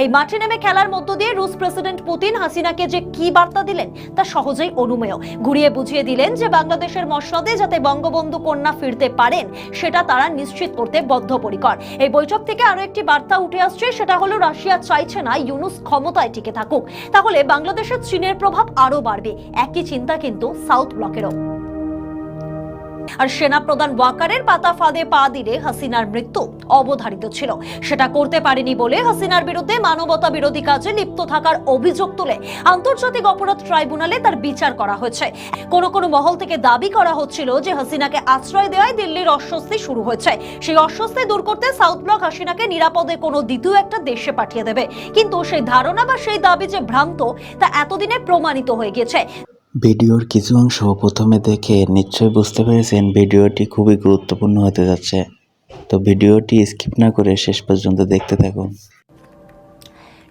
এই মাঠে নেমে খেলার মধ্য দিয়ে রুশ প্রেসিডেন্ট পুতিন হাসিনাকে যে কি বার্তা দিলেন, তা সহজেই অনুমেয়। ঘুরিয়ে বুঝিয়ে দিলেন যে বাংলাদেশের মসনদে যাতে বঙ্গবন্ধু কন্যা ফিরতে পারেন, সেটা তারা নিশ্চিত করতে বদ্ধপরিকর। এই বৈঠক থেকে আরও একটি বার্তা উঠে আসছে, সেটা হলো রাশিয়া চাইছে না ইউনুস ক্ষমতায় টিকে থাকুক। তাহলে বাংলাদেশের চীনের প্রভাব আরও বাড়বে। একই চিন্তা কিন্তু সাউথ ব্লকেরও। আর সেনা প্রধান ওয়াকারের পাতা ফাঁদে পা দিলে হাসিনার মৃত্যু অবধারিত ছিল। সেটা করতে পারেনি বলে হাসিনার বিরুদ্ধে মানবতা বিরোধী কাজে লিপ্ত থাকার অভিযোগ তুলে আন্তর্জাতিক অপরাধ ট্রাইব্যুনালে তার বিচার করা হয়েছে। কোন কোন মহল থেকে দাবি করা হচ্ছিল যে হাসিনাকে আশ্রয় দেওয়ায় দিল্লির অস্বস্তি শুরু হয়েছে। সেই অস্বস্তি দূর করতে সাউথ ব্লক হাসিনাকে নিরাপদে কোনো দ্বিতীয় একটা দেশে পাঠিয়ে দেবে। কিন্তু সেই ধারণা বা সেই দাবি যে ভ্রান্ত, তা এতদিনে প্রমাণিত হয়ে গেছে ভিডিওর কিছু অংশ প্রথমে দেখে নিশ্চয়ই বুঝতে পেরেছেন ভিডিওটি খুবই গুরুত্বপূর্ণ হতে যাচ্ছে। তো ভিডিওটি স্কিপ না করে শেষ পর্যন্ত দেখতে থাকুন।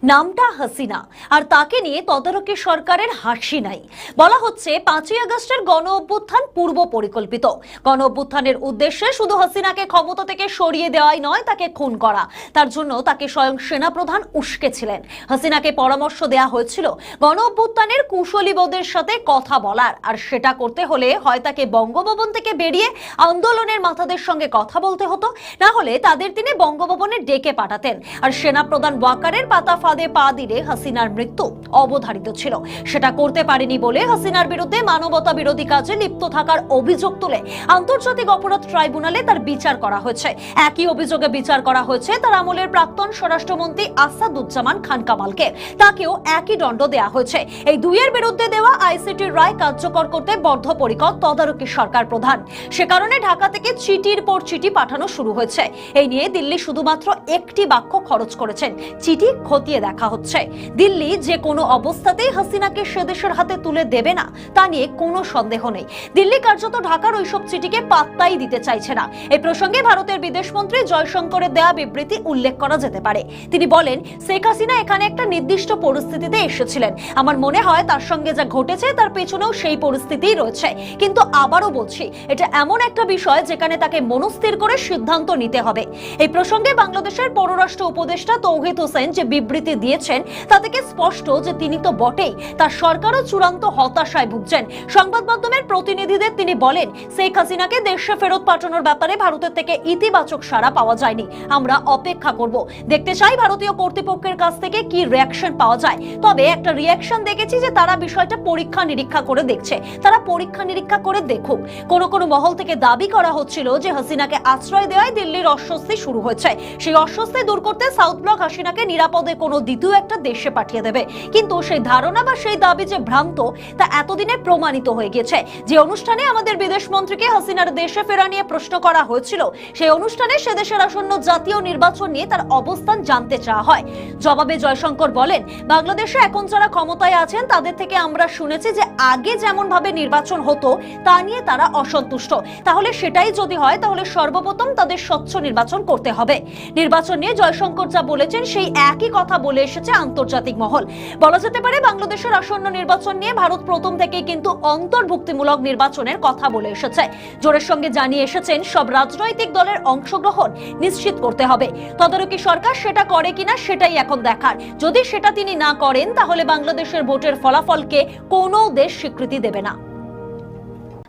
নামটা হাসিনা, আর তাকে নিয়ে তদারকি সরকারের হাসি নাই। বলা হচ্ছে পাঁচই আগস্টের গণ অভ্যুত্থান পূর্ব পরিকল্পিত। গণ অভ্যুত্থানের উদ্দেশ্যে শুধু হাসিনাকে ক্ষমতা থেকে সরিয়ে দেওয়াই নয়, তাকে খুন করা। তার জন্য তাকে স্বয়ং সেনাপ্রধান উস্কেছিলেন। হাসিনাকে পরামর্শ দেওয়া হয়েছিল গণ অভ্যুত্থানের কুশলীবদের সাথে কথা বলার, আর সেটা করতে হলে হয় তাকে বঙ্গভবন থেকে বেরিয়ে আন্দোলনের মাথাদের সঙ্গে কথা বলতে হতো। না হলে তাদের তিনি বঙ্গভবনে ডেকে পাঠাতেন। আর সেনাপ্রধান ওয়াকারের পাতা ফাঁদে পা দিলে হাসিনার মৃত্যু অবধারিত ছিল। সেটা করতে পারেনি বলে হাসিনার বিরুদ্ধে মানবতা বিরোধী কাজে লিপ্ত থাকার অভিযোগ তুলে আন্তর্জাতিক অপরাধ ট্রাইব্যুনালে তার বিচার করা হয়েছে। একই অভিযোগে বিচার করা হয়েছে, তার আমলের প্রাক্তন স্বরাষ্ট্রমন্ত্রী আসাদুজ্জামান খান কামালকে। তাকেও একই দণ্ড দেওয়া হয়েছে। এই দুইয়ের বিরুদ্ধে দেওয়া আইসিটির রায় কার্যকর করতে বদ্ধপরিকর তদারকি সরকার প্রধান। সে কারণে ঢাকা থেকে চিঠির পর চিঠি পাঠানো শুরু হয়েছে। এই নিয়ে দিল্লি শুধুমাত্র একটি বাক্য খরচ করেছেন। চিঠি খতিয়ে দেখা হচ্ছে। দিল্লি যে কোনো অবস্থাতেই হাসিনাকে সে দেশের হাতে তুলে দেবে না, তা নিয়ে কোনো সন্দেহ নেই। দিল্লি কার্যত ঢাকার ওইসব চিঠিকে পাত্তাই দিতে চাইছে না। এই প্রসঙ্গে ভারতের বিদেশমন্ত্রী জয়শঙ্করের দেয়া বিবৃতি উল্লেখ করা যেতে পারে। তিনি বলেন, শেখ হাসিনা এখানে একটা নির্দিষ্ট পরিস্থিতিতে এসেছিলেন। আমার মনে হয় তার সঙ্গে যা ঘটেছে তার পেছনেও সেই পরিস্থিতিই রয়েছে। কিন্তু আবারও বলছি, এটা এমন একটা বিষয় যেখানে তাকে মনস্থির করে সিদ্ধান্ত নিতে হবে। এই প্রসঙ্গে বাংলাদেশের পররাষ্ট্র উপদেষ্টা তৌহিদ হোসেন যে বিবৃতি দিয়েছেন তা থেকে স্পষ্ট যে তিনি তো বটেই, তার সরকারও চূড়ান্ত হতাশায় ভুগছেন। সংবাদ মাধ্যমের প্রতিনিধিদের তিনি বলেন, শেখ হাসিনাকে দেশে ফেরত পাঠানোর ব্যাপারে ভারতের থেকে ইতিবাচক সাড়া পাওয়া যায়নি। আমরা অপেক্ষা করব। দেখতে চাই ভারতীয় কর্তৃপক্ষের কাছ থেকে কি রিয়াকশন পাওয়া যায়। তবে একটা রিয়াকশন দেখেছি যে তারা বিষয়টা পরীক্ষা নিরীক্ষা করে দেখছে। তারা পরীক্ষা নিরীক্ষা করে দেখুক। কোন কোন মহল থেকে দাবি করা হচ্ছিল যে হাসিনাকে আশ্রয় দেওয়ায় দিল্লির অস্বস্তি শুরু হয়েছে। সেই অস্বস্তি দূর করতে সাউথ ব্লক হাসিনাকে নিরাপদে কোনো দ্বিতীয় একটা দেশে পাঠিয়ে দেবে। কিন্তু সেই ধারণা বা সেই দাবি যে ভ্রান্ত, তা এতদিনে প্রমাণিত হয়ে গেছে। যে অনুষ্ঠানে আমাদের বিদেশ মন্ত্রীকে হাসিনার দেশে ফেরা নিয়ে প্রশ্ন করা হয়েছিল, সেই অনুষ্ঠানে সে দেশের আসন্ন জাতীয় নির্বাচন নিয়ে তার অবস্থান জানতে চাওয়া হয়। জবাবে জয়শঙ্কর বলেন, বাংলাদেশে এখন যারা ক্ষমতায় আছেন, তাদের থেকে আমরা শুনেছি যে আগে যেমন ভাবে নির্বাচন হতো, তা নিয়ে তারা অসন্তুষ্ট। তাহলে সেটাই যদি হয়, তাহলে সর্বপ্রথম তাদের স্বচ্ছ নির্বাচন করতে হবে। নির্বাচন নিয়ে জয়শঙ্কর যা বলেছেন, সেই একই কথা বলে এসেছে আন্তর্জাতিক মহল। বলা যেতে পারে, বাংলাদেশের আসন্ন নির্বাচন নিয়ে ভারত প্রথম থেকেই কিন্তু অন্তর্ভুক্তিমূলক নির্বাচনের কথা বলে এসেছে। জোরের সঙ্গে জানিয়ে এসেছেন, সব রাজনৈতিক দলের অংশগ্রহণ নিশ্চিত করতে হবে। তদারকি সরকার সেটা করে কিনা সেটাই এখন দেখার। যদি সেটা তিনি না করেন, তাহলে বাংলাদেশের ভোটের ফলাফলকে কোনো দেশ স্বীকৃতি দেবে না।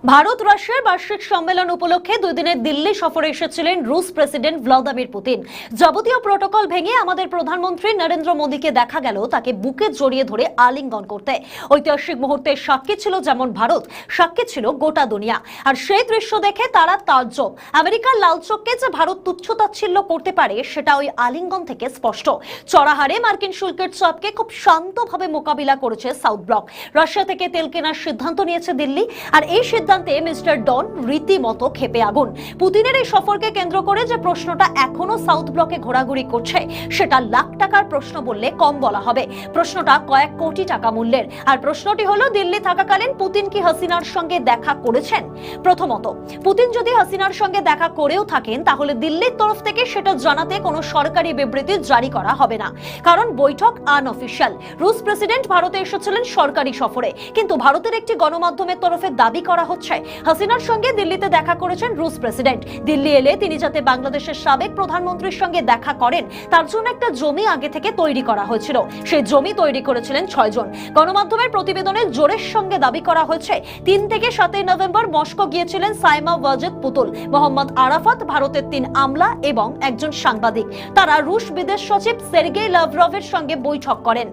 ভারত রাশিয়ার বার্ষিক সম্মেলন উপলক্ষে দুই দিনের দিল্লি সফরে এসেছিলেন রুশ প্রেসিডেন্ট ভ্লাদিমির পুতিন। যাবতীয় প্রটোকল ভেঙে আমাদের প্রধানমন্ত্রী নরেন্দ্র মোদীকে দেখা গেল, তাকে বুকে জড়িয়ে ধরে আলিঙ্গন করতে। ঐতিহাসিক মুহূর্তে সাক্ষী ছিল যেমন ভারত, সাক্ষী ছিল গোটা দুনিয়া। আর সেই দৃশ্য দেখে তারা তাজ্জব। আমেরিকার লালচককে যে ভারত তুচ্ছতাচ্ছিল্য করতে পারে, সেটা ওই আলিঙ্গন থেকে স্পষ্ট। চড়াহারে মার্কিন শুল্কের চাপকে খুব শান্তভাবে মোকাবিলা করেছে সাউথ ব্লক। রাশিয়া থেকে তেল কেনার সিদ্ধান্ত নিয়েছে দিল্লি। আর এই সিদ্ধান্তে মিস্টার ডন রীতিমতো খেপে আগুন। পুতিনের এই সফরকে কেন্দ্র করে যে প্রশ্নটা এখনও সাউথ ব্লকে ঘোরাঘুরি করছে, সেটা লাখ টাকার প্রশ্ন বললে কম বলা হবে। প্রশ্নটা কয়েক কোটি টাকা মূল্যের। আর প্রশ্নটি হলো, দিল্লি থাকাকালীন পুতিন কি হাসিনার সঙ্গে দেখা করেছেন? প্রথমত, পুতিন যদি হাসিনার সঙ্গে দেখা করেও থাকেন, তাহলে দিল্লির তরফ থেকে সেটা জানাতে কোনো সরকারি বিবৃতি জারি করা হবে না। কারণ বৈঠক আনঅফিসিয়াল রুশ প্রেসিডেন্ট ভারতে এসেছিলেন সরকারি সফরে। কিন্তু ভারতের একটি গণমাধ্যমের তরফে দাবি করা হচ্ছে হচ্ছে হাসিনার সঙ্গে দিল্লিতে দেখা করেছেন রুশ প্রেসিডেন্ট। দিল্লি এলে তিনি যাতে বাংলাদেশের সাবেক প্রধানমন্ত্রীর সঙ্গে দেখা করেন, তার জন্য একটা জমি আগে থেকে তৈরি করা হয়েছিল। সেই জমি তৈরি করেছিলেন ছয়জন গণমাধ্যমের প্রতিবেদনে জোরের সঙ্গে দাবি করা হয়েছে, তিন থেকে সাতই নভেম্বর মস্কো গিয়েছিলেন সাইমা ওয়াজেদ পুতুল। মোহাম্মদ আরাফাত ভারতের তিন আমলা এবং একজন সাংবাদিক। তারা রুশ বিদেশ সচিব সের্গেই লাভরভের সঙ্গে বৈঠক করেন।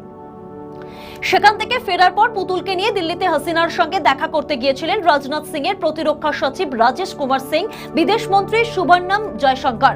সেখান থেকে ফেরার পর পুতুলকে নিয়ে দিল্লিতে হাসিনার সঙ্গে দেখা করতে গিয়েছিলেন রাজনাথ সিং এর প্রতিরক্ষা সচিব রাজেশ কুমার সিং, বিদেশ মন্ত্রী সুবর্ণম জয়শঙ্কর।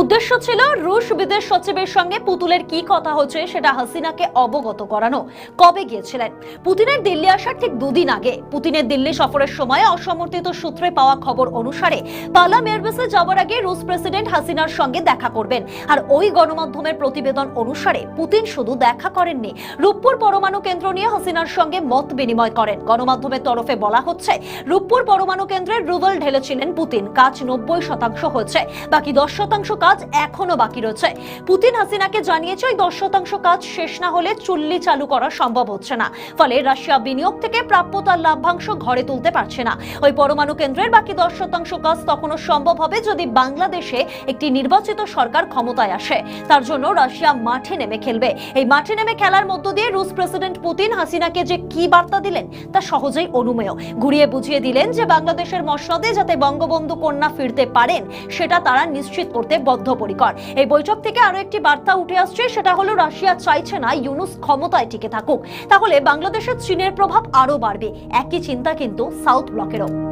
উদ্দেশ্য ছিল রুশ বিদেশ সচিবের সঙ্গে পুতুলের কি কথা হচ্ছে সেটা হাসিনাকে অবগত করানো। কবে গিয়েছিলেন? পুতিনের দিল্লি আসার ঠিক দুদিন আগে। পুতিনের দিল্লি সফরের সময় অসমর্থিত সূত্রে পাওয়া খবর অনুসারে পালাম এয়ারবেসে যাওয়ার আগে রুশ প্রেসিডেন্ট হাসিনার সঙ্গে দেখা করবেন। আর ওই গণমাধ্যমের প্রতিবেদন অনুসারে পুতিন শুধু দেখা করেননি, রূপপুর পরমাণু কেন্দ্র নিয়ে হাসিনার সঙ্গে মত বিনিময় করেন। গণমাধ্যমের তরফে বলা হচ্ছে, রূপপুর পরমাণু কেন্দ্রের রুবেল ঢেলেছিলেন পুতিন। কাজ নব্বই শতাংশ হয়েছে, বাকি দশ শতাংশ কাজ এখনও বাকি রয়েছে। পুতিন হাসিনাকে জানিয়েছে, ওই দশ শতাংশ কাজ শেষ না হলে চুল্লি চালু করা সম্ভব হচ্ছে না। ফলে রাশিয়া বিনিয়োগ থেকে প্রাপ্য তার লাভ্যাংশ ঘরে তুলতে পারছে না। ওই পরমাণু কেন্দ্রের বাকি দশ শতাংশ কাজ তখনও সম্ভব হবে যদি বাংলাদেশে একটি নির্বাচিত সরকার ক্ষমতায় আসে। তার জন্য রাশিয়া মাঠে নেমে খেলবে। এই মাঠে নেমে খেলার মধ্য দিয়ে রুশ প্রেসিডেন্ট পুতিন হাসিনাকে যে কি বার্তা দিলেন তা সহজেই অনুমেয়। ঘুরিয়ে বুঝিয়ে দিলেন যে বাংলাদেশের মসনদে যাতে বঙ্গবন্ধু কন্যা ফিরতে পারেন, সেটা তারা নিশ্চিত করতে বদ্ধপরিকর। এই বৈঠক থেকে আরও একটি বার্তা উঠে আসছে, সেটা হলো রাশিয়া চাইছে না ইউনুস ক্ষমতায় টিকে থাকুক। তাহলে বাংলাদেশের চীনের প্রভাব আরও বাড়বে। একই চিন্তা কিন্তু সাউথ ব্লকেরও।